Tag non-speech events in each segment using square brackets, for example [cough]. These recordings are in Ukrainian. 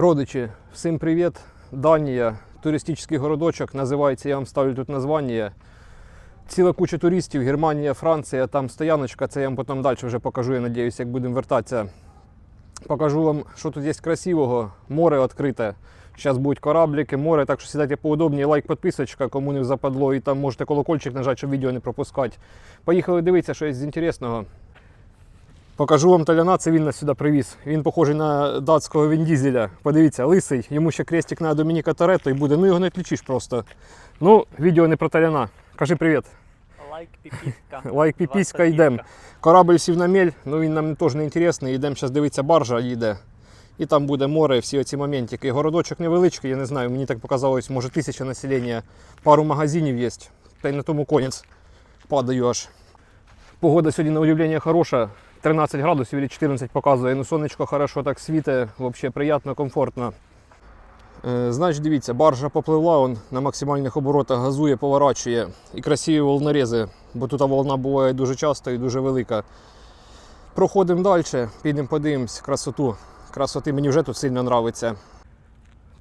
Родичі, всім привіт! Данія, туристичний городочок, називається, я вам ставлю тут названня. Ціла куча туристів, Германія, Франція, там стояночка, це я вам потім далі вже покажу, я надіюсь, як будемо вертатися. Покажу вам, що тут є красивого, море відкрите. Зараз будуть кораблики, море, так що сідайте поудобніше, лайк, підписочка, кому не западло, і там можете колокольчик нажати, щоб відео не пропускати. Поїхали дивитися, що є з інтересного. Покажу вам таляна, це він нас сюди привіз. Він похожий на датського Віндізеля. Подивіться, лисий, йому ще крестик на Домініка Торетто і буде. Ну його не відлічиш просто. Ну, відео не про таляна. Кажи привіт. Лайк, піпіська. [laughs] Лайк піпіська, йдемо. Корабль сів на мель, ну він нам теж не інтересний. Йдемо зараз дивитися, баржа їде. І там буде море, всі оці моментики. Городочок невеличкий, я не знаю, мені так показалось, може тисяча населення, пару магазинів є. Та й на тому конець. Падаю аж. Погода сьогодні на удивлення хороша. 13 градусів или 14 показує. Ну сонечко хорошо так світе, взагалі приємно, комфортно. Е, значить, дивіться, баржа попливла, он на максимальних оборотах газує, поворачує і красиві волнорези, бо тут волна буває дуже часто і дуже велика. Проходимо далі, підемо подивимось красоту. Красоти мені вже тут сильно подобається.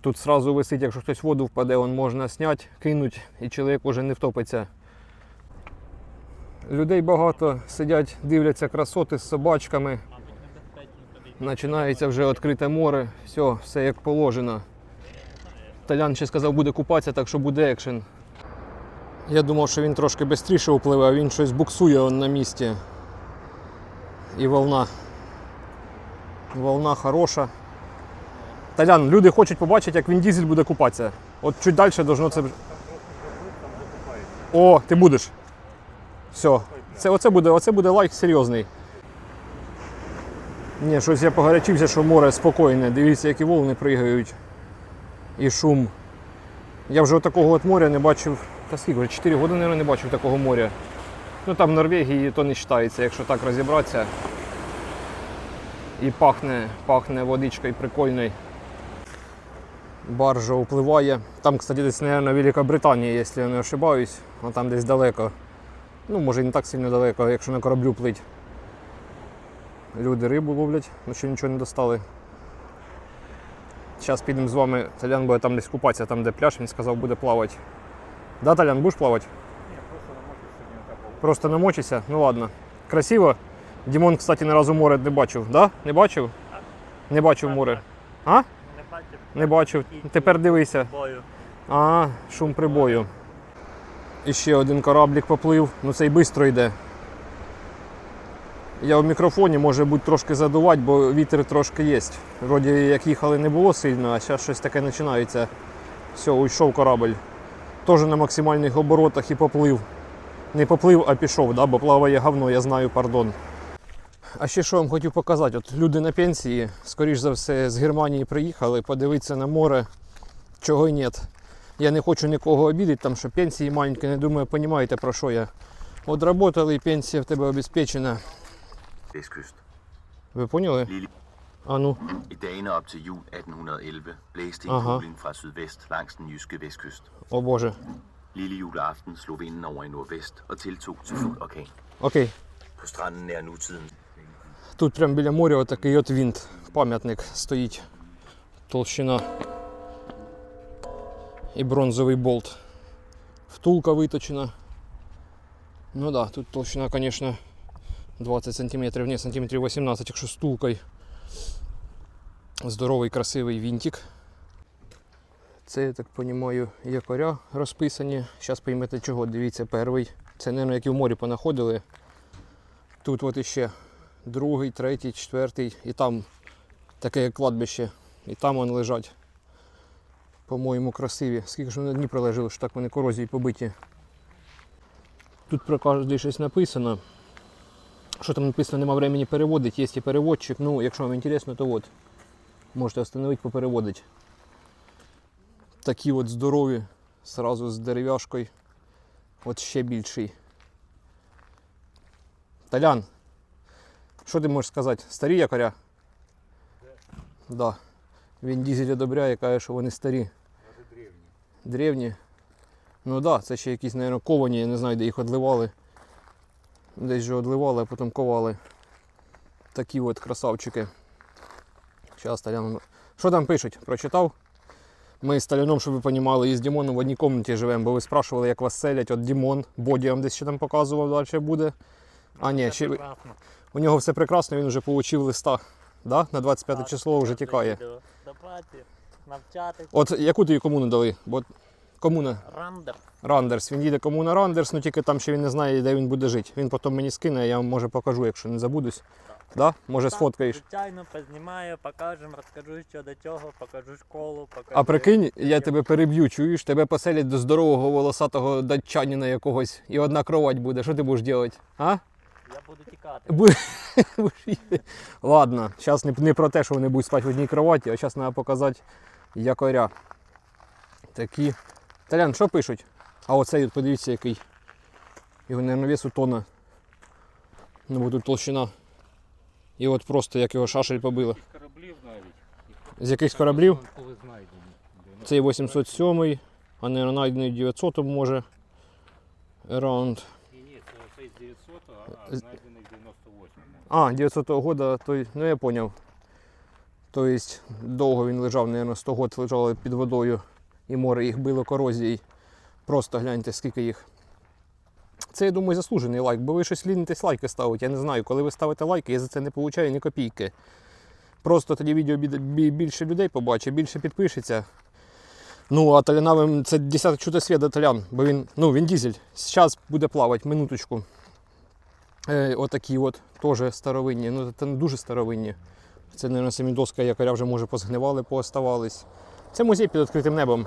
Тут сразу висить, якщо хтось в воду впаде, он можна зняти, кинуть, і чоловік уже не втопиться. Людей багато сидять, дивляться красоти з собачками. Починається вже відкрите море, все, все як положено. Талян ще сказав, буде купатися, так що буде екшен. Я думав, що він трошки швидше впливе, а він щось буксує он на місці. І волна. Волна хороша. Талян, люди хочуть побачити, як він дізель буде купатися. От чуть далі должно це. О, ти будеш. Все. Це, оце, буде, оце буде лайк серйозний. Ні, щось я погарячився, що море спокійне. Дивіться, які волни пригають. І шум. Я вже такого от моря не бачив. Та скільки, вже 4 роки, мабуть, не бачив такого моря. Ну там в Норвегії то не вважається, якщо так розібратися. І пахне, пахне водичкою прикольною. Баржа впливає. Там, кстати, десь, мабуть, Велика Британія, якщо я не ошибаюсь, а там десь далеко. Ну, може і не так сильно далеко, якщо на кораблю плить. Люди рибу ловлять, ну ще нічого не достали. Зараз підемо з вами, Талян буде там десь купатися, там де пляж, він сказав, буде плавати. Да, Талян, будеш плавати? Ні, Просто намочишся? Ну ладно. Красиво. Дімон, кстати, ні разу море не бачив. Да? Не бачив? Не бачив море. А? Не бачив Не бачив. Тепер дивися. А, шум прибою. І ще один кораблік поплив, ну цей швидко йде. Я в мікрофоні може бути трошки задувати, бо вітер трошки є. Вроді як їхали не було сильно, а зараз щось таке починається. Все, уйшов корабль. Теж на максимальних оборотах і поплив. Не поплив, а пішов, да? бо плаває говно, я знаю, пардон. А ще що вам хотів показати? От люди на пенсії, скоріш за все, з Германії приїхали, подивитися на море, чого й нет. Я не хочу нікого обідати, там що пенсії маленькі, не думаю, розумієте про що я. От работали і пенсія в тебе обезпечена. Ви поняли? А ну, I dagene op til jul 1811 blæste en Aha. kuling fra sydvest langs den jyske vestkyst. о Боже. Lille juleaften slog vinden over i nordvest og tiltog til fuld orkan. Окей. På stranden nær nutiden Тут прямо біля моря отакий от винт, пам'ятник стоїть. Толщина. І бронзовий болт. Втулка виточена. Ну да, тут толщина, звісно, 20 см, ні, сантиметрів 18, якщо з втулкою. Здоровий, красивий вінтик. Це, я так розумію, якоря розписані. Зараз поймете чого. Дивіться, перший. Це, мабуть, які в морі понаходили. Тут от іще другий, третій, четвертий, і там таке кладбище. І там вони лежать. По-моєму, красиві. Скільки ж вони на дні пролежали, що так вони корозії побиті. Тут про кожний щось написано. Що там написано, нема времени переводити, є і переводчик. Ну, якщо вам інтересно, то от. Можете встановити, попереводити. Такі от здорові, сразу з дерев'яшкою. От ще більший. Талян, що ти можеш сказати? Старі якоря? Да. Він дізель одобряє, каже, що вони старі. Древні. Древні. Ну так, да, це ще якісь, мабуть, ковані, я не знаю, де їх одливали. Десь же одливали, а потім ковали. Такі от красавчики. Зараз Талян. Що там пишуть? Прочитав? Ми з Таляном, щоб ви розуміли, і з Дімоном в одній кімнаті живемо, бо ви спрашували, як вас селять. От Дімон, Боді вам десь ще там показував, далі буде. А, ні, ще... у нього все прекрасно, він вже отримав листа. Да? На 25 число вже тікає. Відео. Давайте навчати. От яку тобі комуну дали? Бо комуна Рандер. Рандерс. Він їде комуна Рандерс, ну тільки там ще він не знає, де він буде жити. Він потім мені скине, я вам може покажу, якщо не забудусь. Да? Може Так, сфоткаєш. Звичайно, познімаю, покажемо, розкажу, що до чого, покажу школу, покажу. А прикинь, я тебе переб'ю, чуєш, тебе поселять до здорового волосатого датчанина якогось, і одна кровать буде. Що ти будеш робити? А? Я буду тікати. [laughs] Ладно, зараз не, не про те, що вони будуть спати в одній кроваті, а зараз треба показати якоря. Такі. Талян, що пишуть? А оцей, от подивіться, який. Його, мабуть, весу тона. Ну, бо тут толщина. І от просто як його шашель побило. З кораблів навіть. З якихось кораблів? Цей 807, а не знайдений в 900 може. Around. Ні, ні, це цей з 900, а знайдений в 98-му. А, 900 года, то, ну я поняв. Тобто довго він лежав, мабуть, 100 років лежали під водою і море їх било корозією. Просто гляньте, скільки їх. Це, я думаю, заслужений лайк, бо ви щось лінитесь лайки ставити. Я не знаю, коли ви ставите лайки, я за це не получаю ні копійки. Просто тоді відео бі- бі- більше людей побачить, більше підпишеться. Ну, а талянавим це 10 чудо світа талян, бо він, ну, він дізель. Зараз буде плавати, минуточку. Е, отакі от, теж старовинні. Ну, це не дуже старовинні. Це, мабуть, самі доска якоря вже може позгнивали, пооставались. Це музей під відкритим небом.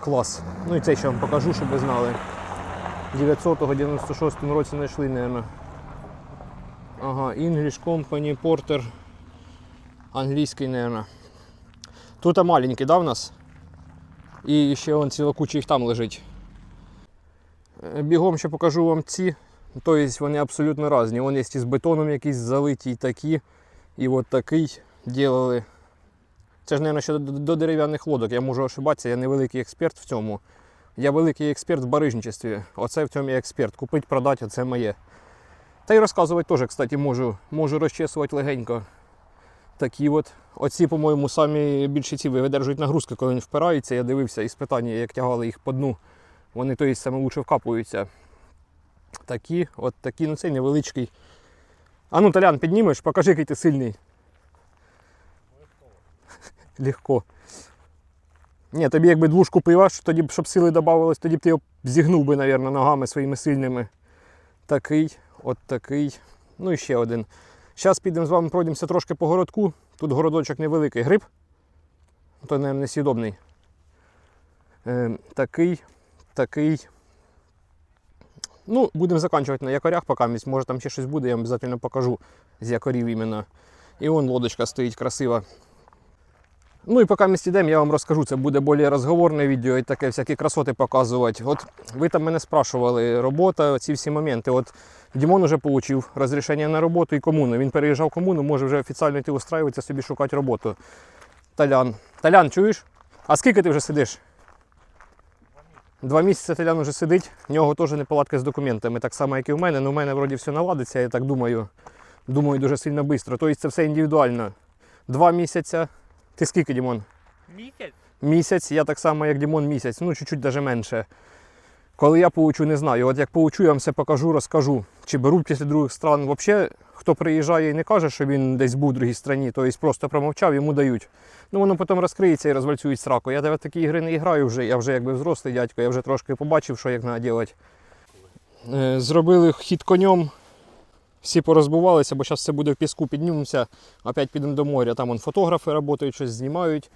Клас. Ну і це ще вам покажу, щоб ви знали. 996 році знайшли, мабуть. Ага, English Company, Porter. Англійський, мабуть. Тут маленький, да, в нас? І ще вон ціла куча їх там лежить. Е, Бігом ще покажу вам ці. Тобто вони абсолютно різні. Вони є з бетоном якісь залиті, і такі. І от такий ділили. Це ж, мабуть, ще до, дерев'яних лодок. Я можу ошибатися, я не великий експерт в цьому. Я великий експерт в барижничестві. Оце в цьому я експерт. Купить, продати, оце моє. Та й розказувати теж, кстати, можу. Можу розчесувати легенько. Такі от. Оці, по-моєму, самі більші ці видержують нагрузки, коли вони впираються. Я дивився із питання, як тягали їх по дну. Вони то есть, саме лучше вкапуються. Такі, от такі, ну цей невеличкий. А ну, Толян, піднімеш, покажи, який ти сильний. Легко. Ні, тобі якби двушку пиваш, тоді б, щоб сили додавалось, тоді б ти його зігнув би, мабуть, ногами своїми сильними. Такий, от такий. Ну і ще один. Зараз підемо з вами пройдемося трошки по городку. Тут городочок невеликий. Гриб. То, мабуть, несъїдобний. Е, такий, такий. Ну, будемо закінчувати на якорях поки. Може там ще щось буде, я вам обов'язково покажу з якорів іменно. І вон лодочка стоїть красива. Ну і поки ми йдемо, я вам розкажу, це буде більш розговорне відео і таке всякі красоти показувати. От ви там мене спрашували, робота, ці всі моменти. От Дімон вже отримав розрішення на роботу і комуну. Він переїжджав комуну, може вже офіційно йти устраюватися собі шукати роботу. Талян. Талян, чуєш? А скільки ти вже сидиш? Два місяці Телян вже сидить, в нього теж неполадки з документами, так само, як і в мене. Ну, в мене вроді все наладиться, я так думаю. Думаю, дуже сильно швидко. Тобто це все індивідуально. Два місяці. Ти скільки, Дімон? Місяць? Місяць, я так само, як Дімон, місяць, ну чуть-чуть навіть менше. Коли я поучу, не знаю. От як поучу, я вам все покажу, розкажу. Чи беруть після других стран. Взагалі, хто приїжджає і не каже, що він десь був в другій країні, тобто просто промовчав, йому дають. Ну воно потім розкриється і розвальцюють сраку. Я в такі ігри не граю вже, я вже якби взрослий дядько, я вже трошки побачив, що як треба робити. Е, Зробили хід конем. Всі порозбувалися, бо зараз все буде в піску, піднімемося, опять підемо до моря. Там вон, фотографи працюють, щось знімають.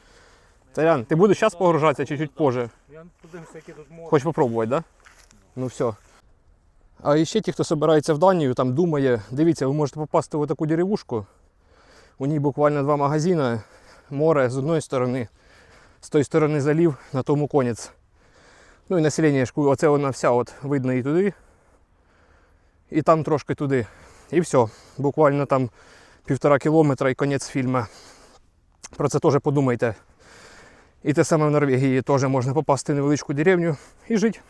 Тарян, ти будеш зараз погружатися чи чуть позже? Я подивимося, які тут море. Хочеш попробувати, так? Да? Ну все. А ще ті, хто збирається в Данію, там думає, дивіться, ви можете попасти в таку деревушку. У ній буквально два магазини, море з одної сторони, з тої сторони залів, на тому конець. Ну і населення, ж, оце вона вся от, видно і туди, і там трошки туди. І все. Буквально там півтора кілометра і конець фільму. Про це теж подумайте. І те саме в Норвегії теж можна попасти в невеличку деревню і жити.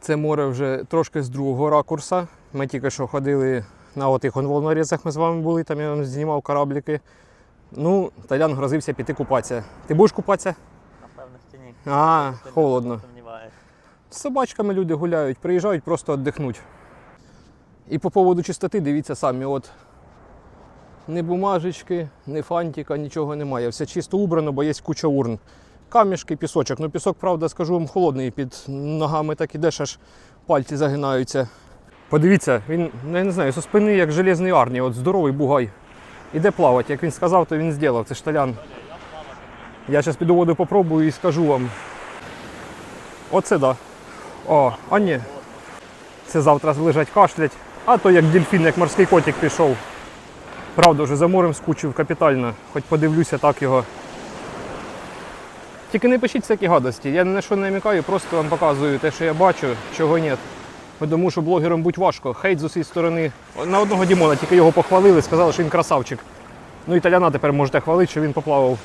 Це море вже трошки з другого ракурса. Ми тільки що ходили на отих волнорізах, ми з вами були, там я вам знімав корабліки. Ну, Талян грозився піти купатися. Ти будеш купатися? Напевно, ні. А, Сильно холодно. З собачками люди гуляють, приїжджають просто віддихнуть. І по поводу чистоти, дивіться самі, от ні бумажечки, ні фантика, нічого немає. Все чисто убрано, бо є куча урн. Камішки, пісочок. Ну пісок, правда, скажу вам, холодний. Під ногами так ідеш, аж пальці загинаються. Подивіться, він, ну, я не знаю, зі спини як железний арні, от здоровий бугай. Іде плавати. Як він сказав, то він зробив. Це шталян. Я зараз піду воду попробую і скажу вам. Оце да. О, а ні. Це завтра лежать кашлять. А то як дельфін, як морський котик пішов. Правда, вже за морем скучив капітально. Хоч подивлюся так його. Тільки не пишіть всякі гадості. Я ні на що не намікаю, просто вам показую те, що я бачу, чого ні. Тому що блогерам будь важко. Хейт з усієї сторони. На одного Дімона тільки його похвалили, сказали, що він красавчик. Ну і Таляна тепер можете хвалити, що він поплавав.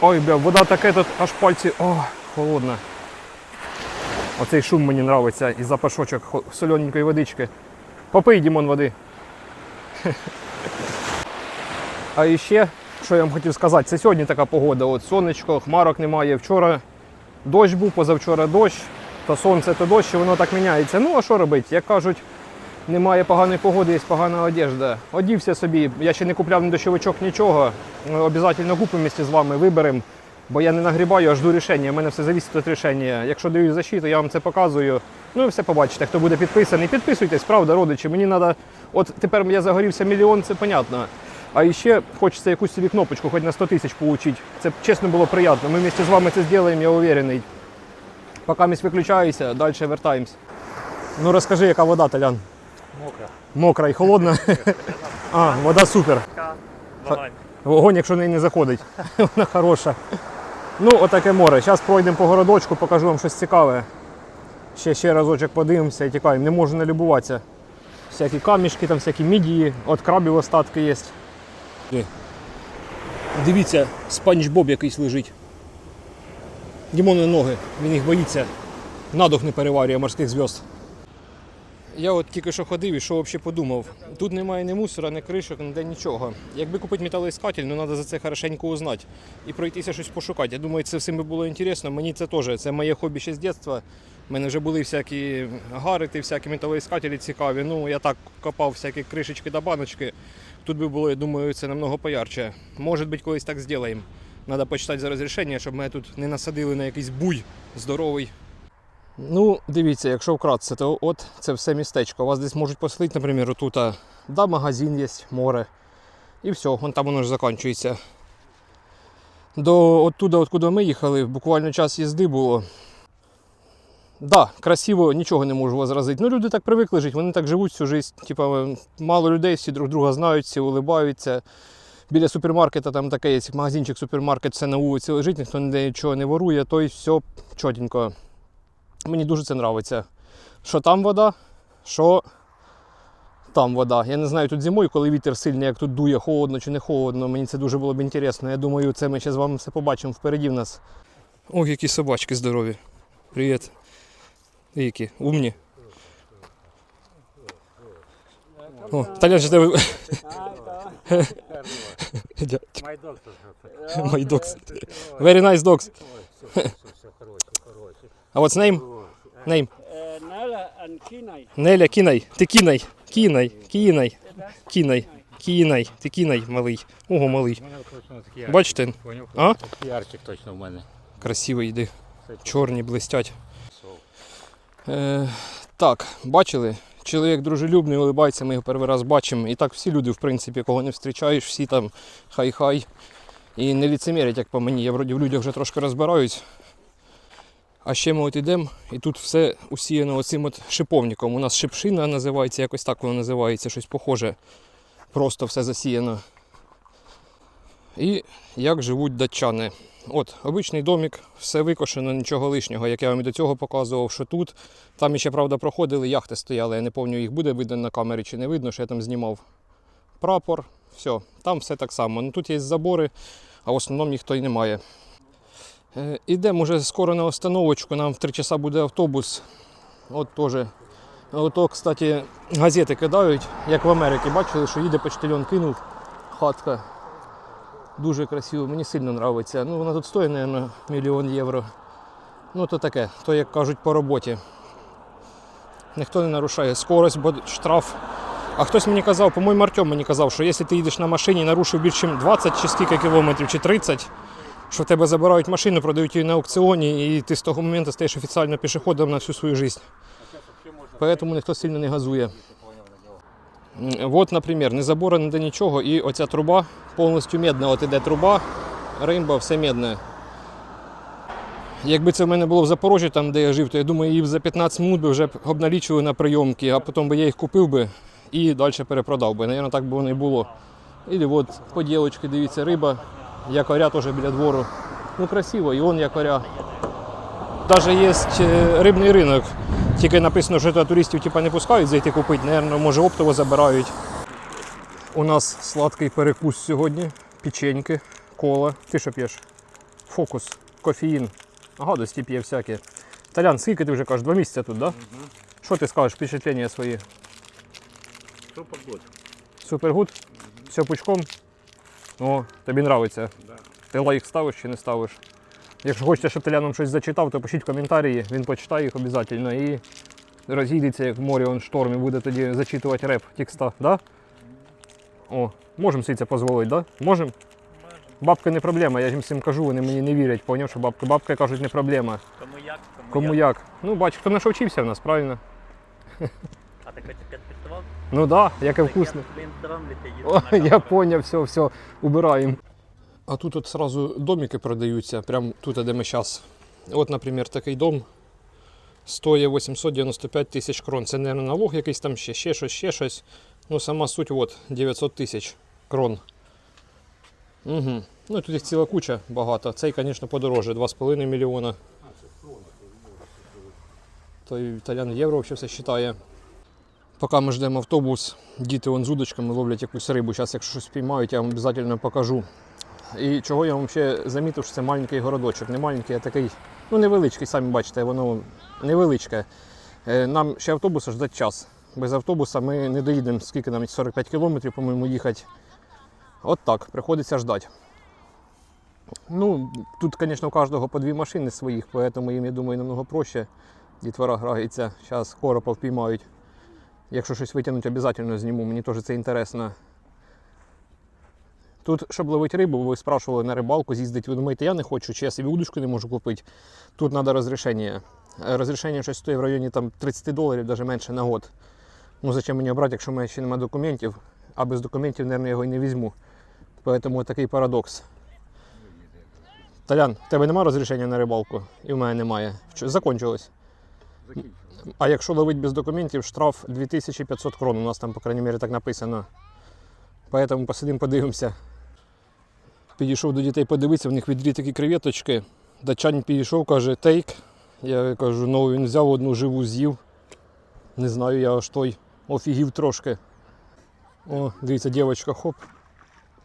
Ой, бля, вода таке тут, аж пальці. О, холодна. Оцей шум мені подобається і запашочок солененької водички. Попий, Дімон, води. [laughs] А іще, що я вам хотів сказати, це сьогодні така погода. От сонечко, хмарок немає. Вчора дощ був, позавчора дощ, то сонце, то дощ, і воно так міняється. Ну, а що робити? Як кажуть, немає поганої погоди, є погана одежда. Одівся собі, я ще не купляв ні дощовичок, нічого. Обязательно купимо місті з вами, виберемо. Бо я не нагрібаю, а жду рішення. У мене все залежить від рішення. Якщо даю защиту, я вам це показую. Ну і все побачите. Хто буде підписаний, підписуйтесь, правда, родичі. Мені треба. От тепер я загорівся мільйон, це понятно. А ще хочеться якусь собі кнопочку, хоч на 100 тисяч отримати. Це чесно було приємно. Ми вместе з вами це зробимо, я уверений. Поки місь виключаюся, далі вертаємось. Ну розкажи, яка вода, Талян? Мокро. Мокра і холодна. [laughs] А, вода супер. Вогонь. Якщо в неї не заходить. [laughs] Вона хороша. Ну, отаке море. Зараз пройдемо по городочку, покажу вам щось цікаве. Ще ще разочок подивимося і тікаємо. Не можу не любуватися. Всякі камішки, там всякі мідії, от крабів остатки є. Дивіться, спанч Боб якийсь лежить. Дімони ноги, він їх боїться. Надух не переварює морських зв'язд. Я от тільки що ходив і що взагалі подумав. Тут немає ні мусора, ні кришок, ніде нічого. Якби купити металоіскатель, ну треба за це хорошенько узнати і пройтися щось пошукати. Я думаю, це всім би було інтересно. Мені це теж. Це моє хобі ще з дитинства. У мене вже були всякі гарити, всякі металоіскателі цікаві. Ну, я так копав всякі кришечки та баночки. Тут би було, я думаю, це намного поярче. Може бути, колись так зробимо. Треба почитати за розрішення, щоб мене тут не насадили на якийсь буй здоровий. Ну, дивіться, якщо вкратце, то от це все містечко. Вас десь можуть поселити, наприклад, отут, а, да, магазин є, море. І все, вон там воно ж закінчується. До оттуда, откуда ми їхали, буквально час їзди було. Да, красиво, нічого не можу возразити. Ну, люди так привикли жити, вони так живуть всю життя. Типа, мало людей, всі друг друга знають, всі улибаються. Біля супермаркета там таке є магазинчик, супермаркет, все на вулиці лежить, ніхто ніде нічого не ворує, то й все чотенько. Мені дуже це подобається. Що там вода, що там вода. Я не знаю, тут зимою, коли вітер сильний, як тут дує, холодно чи не холодно. Мені це дуже було б інтересно. Я думаю, це ми ще з вами все побачимо впереді в нас. Ох, які собачки здорові. Привіт. Які? Умні. О, що тебе. My dogs. Very nice dogs. А what's name? Name. Неля, кінай. Ти кінай. Кінай. Кінай. Кінай. Кінай. Ти кінай, малий. Ого, малий. Бачите, А? Ярчик точно в мене. красиво йди. Чорні блистять. Е, так, бачили? Чоловік дружелюбний, улибається, ми його перший раз бачимо. І так всі люди, в принципі, кого не зустрічаєш, всі там хай-хай. І не ліцемірять, як по мені. Я вроді в людях вже трошки розбираюсь. А ще ми от йдемо, і тут все усіяно оцим от шиповником. У нас шипшина називається, якось так воно називається, щось похоже. Просто все засіяно. І як живуть датчани. От, обичний домик, все викошено, нічого лишнього, як я вам і до цього показував, що тут. Там ще, правда, проходили, яхти стояли. Я не пам'ятаю, їх буде видно на камері чи не видно, що я там знімав. Прапор, все, там все так само. Ну, тут є забори, а в основному ніхто й немає. Е, Ідемо вже скоро на остановочку, нам в 3 часа буде автобус. От теж. Ото, кстати, газети кидають, як в Америці. Бачили, що їде почтальон кинув хатка. Дуже красиво, мені сильно подобається. Ну, вона тут стоїть, мабуть, мільйон євро. Ну, то таке, то як кажуть по роботі. Ніхто не нарушає скорость, бо штраф. А хтось мені казав, по-моєму, Артем мені казав, що якщо ти їдеш на машині і нарушив більше ніж 20 чи скільки кілометрів, чи 30, що в тебе забирають машину, продають її на аукціоні, і ти з того моменту стаєш офіційно пішоходом на всю свою життя. Поэтому ніхто сильно не газує. От, наприклад, не забора, ніде нічого, і оця труба повністю медна. От іде труба, римба, все медне. Якби це в мене було в Запорожжі, там, де я жив, то я думаю, її за 15 минут би вже б обналічили на прийомки, а потім би я їх купив би і далі перепродав би. Навірно, так би воно і було. І от поділочки, дивіться, риба, якоря теж біля двору. Ну красиво, і он якоря. Навіть є е, рибний ринок. Тільки написано, що туди туристів типа, не пускають зайти купити, Наверно, може оптово забирають. У нас сладкий перекус сьогодні, печеньки, кола. Ти що п'єш? Фокус, кофеїн. Гадості п'є всякі. Талян, скільки ти вже кажеш? Два місяці тут, так? Да? Що ти скажеш, впечатлення свої? Супер год. Супергуд? Все пучком? О, тобі нравиться. Да. Ти лайк ставиш чи не ставиш? Якщо хочете, щоб Теляном щось зачитав, то пишіть коментарі, він почитає їх обов'язково і розійдеться, як море он шторм, і буде тоді зачитувати реп текста, да? О, можемо собі це дозволити, да? Можемо? Бабка не проблема, я їм всім кажу, вони мені не вірять, поняв, що бабка. Бабка кажуть, не проблема. Кому як, кому, Кому як. як? Ну, бач, хто на що вчився в нас, правильно? А ти хочеш підписував? Ну так, да, яке Так вкусне. Я в інстаграмі їду О, я поняв, все, все, убираємо. А тут от сразу домики продаються, прямо тут, де ми зараз. От, наприклад, такий дом стоїть 895 тисяч крон. Це, мабуть, налог якийсь там ще, ще щось, ще щось. Ну, сама суть от 900 тисяч крон. Угу. Ну, тут їх ціла куча багато. Цей, звісно, подороже, 2,5 мільйона. Той італіан євро все вважає. Поки ми ждемо автобус, діти вон з удочками ловлять якусь рибу. Зараз, якщо щось піймають, я вам обов'язково покажу. І чого я вам ще замітив, що це маленький городочок. Не маленький, а такий, ну невеличкий, самі бачите, воно невеличке. Е, Нам ще автобуса ждать час. Без автобуса ми не доїдемо, скільки нам 45 кілометрів, по-моєму, їхати. От так, приходиться ждати. Ну, тут, звісно, у кожного по дві машини своїх, тому їм, я думаю, намного проще. Дітвора грається, зараз коропа впіймають. Якщо щось витягнуть, обов'язково зніму, мені теж це інтересно. Тут, щоб ловити рибу, ви спрашували на рибалку, з'їздити, ви думаєте, я не хочу, чи я собі удочку не можу купити. Тут треба розрішення. Е, Розрішення щось стоїть в районі там, 30 доларів, навіть менше на год. Ну зачем мені брати, якщо в мене ще немає документів, а без документів, мабуть, його і не візьму. Тому такий парадокс. Талян, в тебе немає розрішення на рибалку? І в мене немає. Закончилось. А якщо ловить без документів, штраф 2500 крон. У нас там, по крайній мірі, так написано. Поэтому посидимо, подивимося. Підійшов до дітей подивитися, в них відрі такі креветочки. Дачань підійшов, каже, тейк. Я кажу, ну він взяв одну живу з'їв. Не знаю, я аж той офігів трошки. О, дивіться, дівчинка, хоп.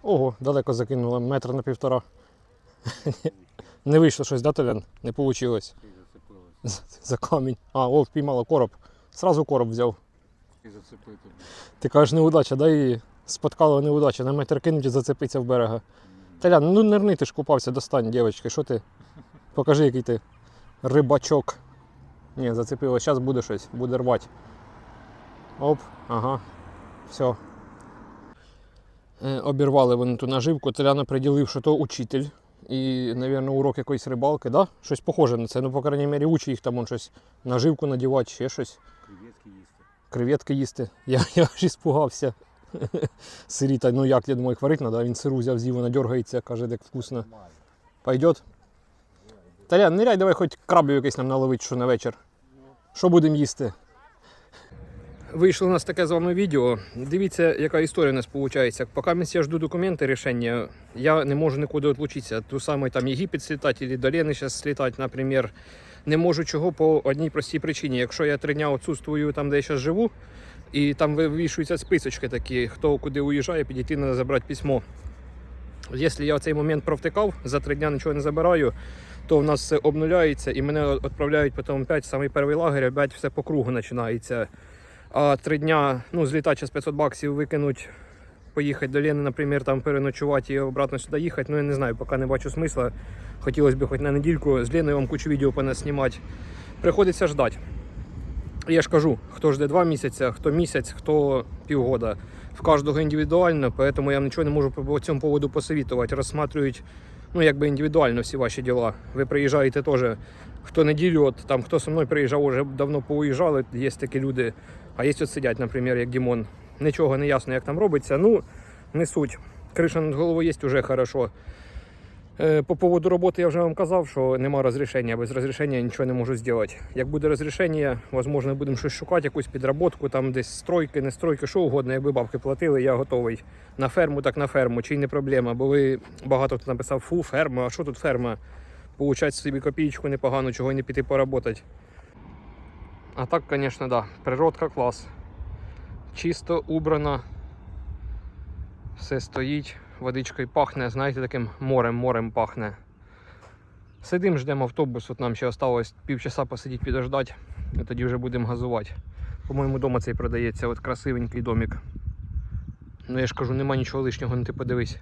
Ого, далеко закинула, метр на півтора. [laughs] Не вийшло щось, да, Толян? Не вийшло. За камінь. А, о, впіймала короб. Сразу короб взяв. І зацепити. Ти кажеш, неудача, да і споткала неудача. На метр кинуть і зацепиться в берега. Талян, ну нирни, ти ж купався, достань, дівчатки, що ти? Покажи, який ти рибачок. Ні, зацепило, зараз буде щось, буде рвати. Оп, ага, все. Обірвали вони ту наживку. Теляна приділив, що то учитель. І, мабуть, урок якоїсь рибалки, да? Щось похоже на це. Ну, по крайній мірі, учить їх там он щось наживку надівати, ще щось Креветки їсти. креветки їсти. Я, я аж іспугався. [laughs] Сирі, та ну як, я думаю, хварить треба, а він сиру взяв, з'їв, вона дергається, каже, як вкусно. Пойдет? Талян, ниряй, давай хоч крабів якийсь нам наловить, що на вечір. Що будемо їсти? Вийшло у нас таке з вами відео. Дивіться, яка історія у нас виходить. Поки я жду документи, рішення, я не можу нікуди відлучитися. Ту саме там Єгипет слітати, або до Лени зараз слітати, наприклад. Не можу чого по одній простій причині. Якщо я три дня відсутствую там, де я зараз живу, і там вивішуються списочки такі, хто куди уїжджає, підійти треба забрати письмо. Якщо я в цей момент провтикав, за три дня нічого не забираю, то в нас все обнуляється і мене відправляють потім опять самий перший лагерь, опять все по кругу починається. А три дня ну, злітати з 500 баксів викинуть поїхати до Лени, наприклад, там переночувати і обратно сюди їхати. Ну я не знаю, поки не бачу смисла. Хотілося б хоч на недільку з Леною вам кучу відео понаснімати. Приходиться ждати. Я ж кажу, хто жде два місяці, хто місяць, хто півгода. В кожного індивідуально, поэтому я нічого не можу по цьому поводу посовітувати. Розсматривають ну, якби індивідуально всі ваші діла. Ви приїжджаєте теж хто неділю, от там хто со мною приїжджав, вже давно поуїжджали, є такі люди. А є от сидять, наприклад, як Дімон. Нічого не ясно, як там робиться. Ну, не суть. Криша над головою є вже хорошо. Е, По поводу роботи я вже вам казав, що нема розрішення. Без розрішення нічого не можу зробити. Як буде розрішення, можливо, будемо щось шукати, якусь підроботку, там десь стройки, не стройки, що угодно. Якби бабки платили, я готовий. На ферму, так на ферму, чи не проблема. Бо ви багато хто написав, фу, ферма, а що тут ферма? Получать собі копійку непогану, чого не піти поработати. А так, звісно, да. Природка клас. Чисто убрано. Все стоїть, водичкою пахне, знаєте, таким морем, морем пахне. Сидимо, ждемо автобус, от нам ще осталось півчаса посидіти, підождати, і тоді вже будемо газувати. По-моєму, дома цей продається, от красивенький домик. Ну я ж кажу, нема нічого лишнього, ну ти подивись.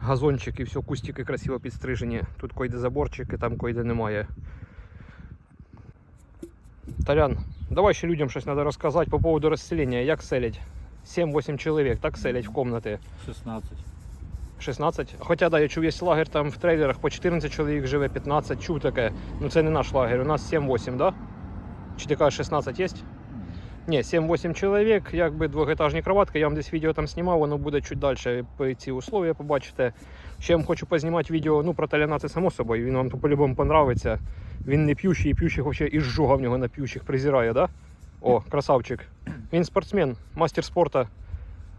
Газончик і все, кустики красиво підстрижені. Тут койде заборчик, і там койде немає. Толян, давай ще людям щось треба розказати по поводу розселення. Як селять? 7-8 чоловік, так селять в комнати. 16. 16. Хоча да, я чув, є лагер там в трейлерах по 14 чоловік живе, 15, чув таке. Ну це не наш лагер, у нас 7-8, да? Чи ти кажеш 16 є? Ні, 7-8 чоловік, якби двохетажні кроватки. Я вам десь відео там знімав, воно буде чуть далі по ці условия побачите. Ще я вам хочу познімати відео ну, про Таляна, це само собою. Він вам по-любому понравиться. Він не п'ющий, і п'ющих вообще і жжуга в нього на п'ющих презирає, да? О, красавчик. Він спортсмен, мастер спорту.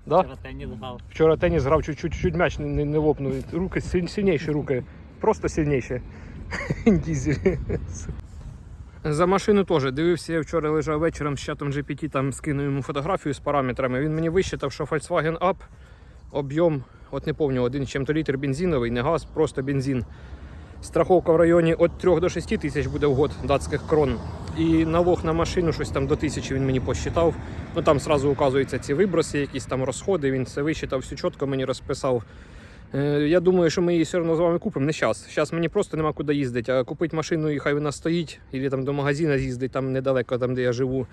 Да? Вчора теніс грав. Вчора теніс грав, чуть-чуть м'яч не, не, не лопнув. Руки силь- сильніші руки. Просто сильніші. [laughs] Дізель. За машину теж дивився, я вчора лежав вечором з чатом GPT, там скинув йому фотографію з параметрами. Він мені висчитав, що Volkswagen Up об'єм, от не пам'ятаю, один чим-то літр бензиновий, не газ, просто бензин. Страховка в районі від 3 до 6 тисяч буде в год датських крон. І налог на машину щось там до тисячі він мені посчитав. Ну там сразу указуються ці виброси, якісь там розходи. Він все вичитав, все чітко мені розписав. Е, я думаю, що ми її все одно з вами купимо. Не зараз. Зараз мені просто нема куди їздити. А купити машину і хай вона стоїть, або там до магазину з'їздить, там недалеко, там де я живу.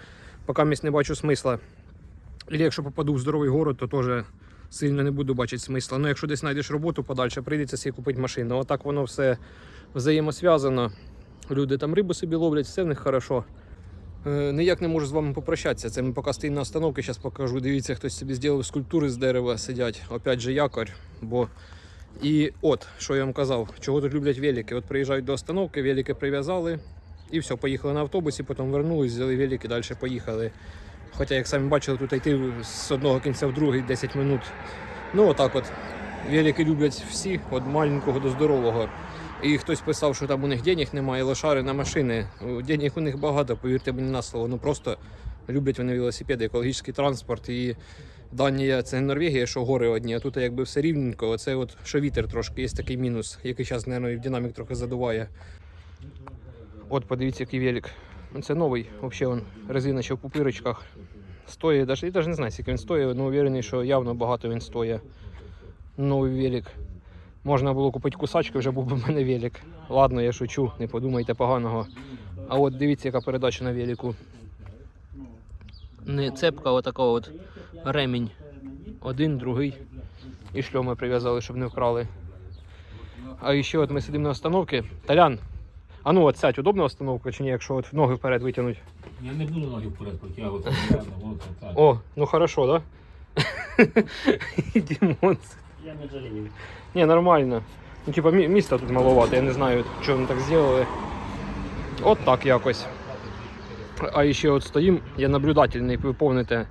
Поки місць не бачу смисла. Або якщо попаду в здоровий город, то теж сильно не буду бачити смисла. Ну, якщо десь знайдеш роботу подальше, прийдеться собі купити машину. Отак воно все взаємосв'язано. Люди там рибу собі ловлять, все в них хорошо. Е, Ніяк не можу з вами попрощатися. Це ми поки стоїмо на остановці, зараз покажу. Дивіться, хтось собі зробив скульптури з дерева, сидять. Опять же якорь. Бо... І от, що я вам казав, чого тут люблять велики. От приїжджають до остановки, велики прив'язали і все, поїхали на автобусі, потім вернулись, взяли велики, далі поїхали. Хоча, як самі бачили, тут йти з одного кінця в другий 10 минут. Ну, отак от. Велики люблять всі, від маленького до здорового. І хтось писав, що там у них денег немає, лошари на машини. Денег у них багато, повірте мені на слово. Ну просто люблять вони велосипеди, екологічний транспорт. І Данія це не Норвегія, що гори одні, а тут якби все рівненько. Оце от що вітер трошки, є такий мінус, який зараз, мабуть, динамік трохи задуває. От подивіться, який велик. Це новий, взагалі он, резина ще в пупирочках. Стоїть, я навіть не знаю, скільки він стоїть, але уверений, що явно багато він стоїть. Новий велик. Можна було купити кусачки, вже був би в мене велик. Ладно, я шучу, не подумайте поганого. А от дивіться, яка передача на велику. Не цепка, а така от ремінь. Один, другий. І шльоми прив'язали, щоб не вкрали. А ще от ми сидимо на остановці. Талян, а ну от сядь, удобна остановка чи ні, якщо от ноги вперед витягнути? Я не буду ноги вперед протягувати. от так. О, ну хорошо, да? Дімон. Я не жалію. Ні, нормально. Ну, типа, міста тут маловато, я не знаю, що вони так зробили. От так якось. А ще от стоїм, я наблюдательний, ви помните,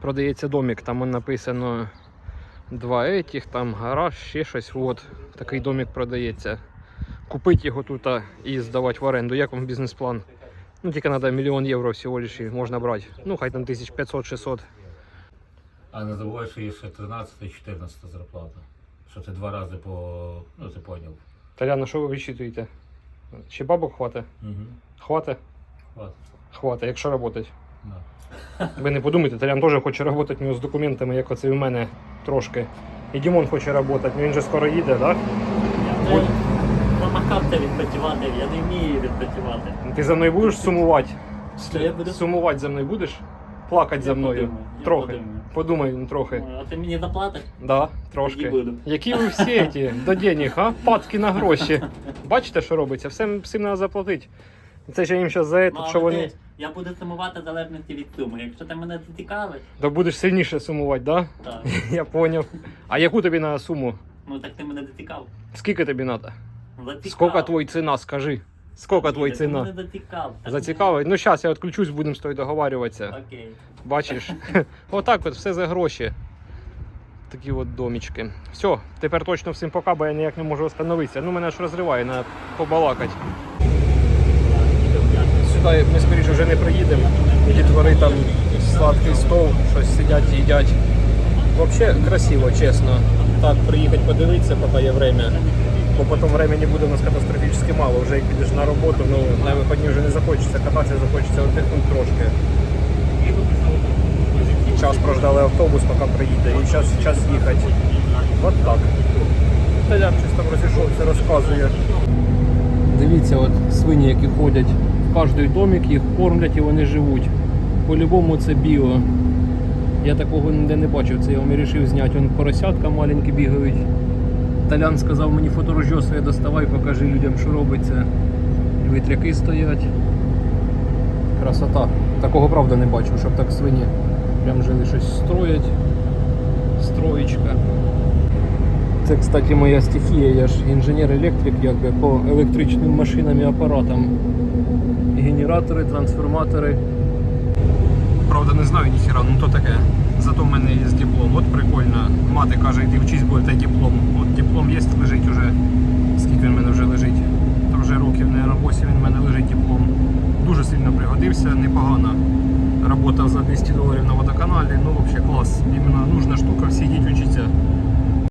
продається домик, там написано два етіх, там гараж, ще щось. От, такий домик продається. Купити його тут і здавати в оренду. Як вам бізнес-план? Ну, тільки треба мільйон євро всього лиш і можна брати. Ну, хай там 1500-600. А не забувай, що є ще 13-14 зарплата. Що ти два рази по. Ну, ти поняв. Таляна, що ви вичитуєте? Ще бабок хватить? Угу. Хватить? Хватить. Хватить, якщо працювати. Да. Ви не подумайте, Талян теж хоче працювати в нього з документами, як оце в мене трошки. І Дімон хоче працювати, він же скоро їде, так? Я вже відпочивати, я не вмію відпочивати. Ти за мною будеш сумувати? Що я буду? Сумувати за мною будеш? Плакати за мною? подумаю, я трохи. подумаю. Подумай ну, трохи. А ти мені заплатиш? Да, трошки. Буду. Які ви всі ті до денег, а? Падки на гроші. Бачите, що робиться? Всім, всім треба заплатити. Це ж я їм зараз за Ну, це, але що вони. ти- Я буду сумувати в залежності від суми. Якщо ти мене зацікавиш, То будеш сильніше сумувати, да? так. [laughs] Я поняв. А яку тобі на суму? Ну так ти мене зацікав. Скільки тобі треба? Зацікав. Скільки твоя ціна, скажи? Скільки твоя ціна? Зацікавить? Ну зараз я відключусь, будемо з тобою договарюватися. Окей. Бачиш? [laughs] Отак от все за гроші. Такі от домічки. Все, тепер точно всім пока, бо я ніяк не можу остановитися. Ну мене ж розриває на побалакать. Сюди ми скоріше вже не приїдемо. Дітвори там сладкий стол, щось сидять, їдять. Взагалі красиво, чесно. Так, приїхати подивитися, поки є время. Бо потім времени буде у нас катастрофічно мало. Вже як підеш на роботу, ну на виходні вже не захочеться кататися, захочеться віддихнути трошки. Час прождали автобус, поки приїде, і час, час їхати. От так. Талян щось там розійшовся, розказує. Дивіться, от свині, які ходять в кожний домик, їх кормлять і вони живуть. По-любому це біо. Я такого ніде не бачив, це я вам вирішив зняти. Вон поросятка маленькі бігають. Талян сказав мені фоторужьо своє доставай, покажи людям, що робиться. Витряки стоять. Красота. Такого правда не бачив, щоб так свині прям жили щось строять. Строєчка. Це, кстати, моя стихія. Я ж інженер-електрик, якби по електричним машинам і апаратам. Генератори, трансформатори. Правда, не знаю ніхіра, ну то таке. Зато в мене є диплом. От прикольно. Мати каже, йди вчись, бо та диплом. От диплом є, лежить уже. Скільки він в мене вже лежить? Та вже років, мабуть, 8 він в мене лежить диплом. Дуже сильно пригодився, непогано. робота за 200 доларів на водоканалі. Ну, взагалі клас. Іменно нужна штука, всі йдіть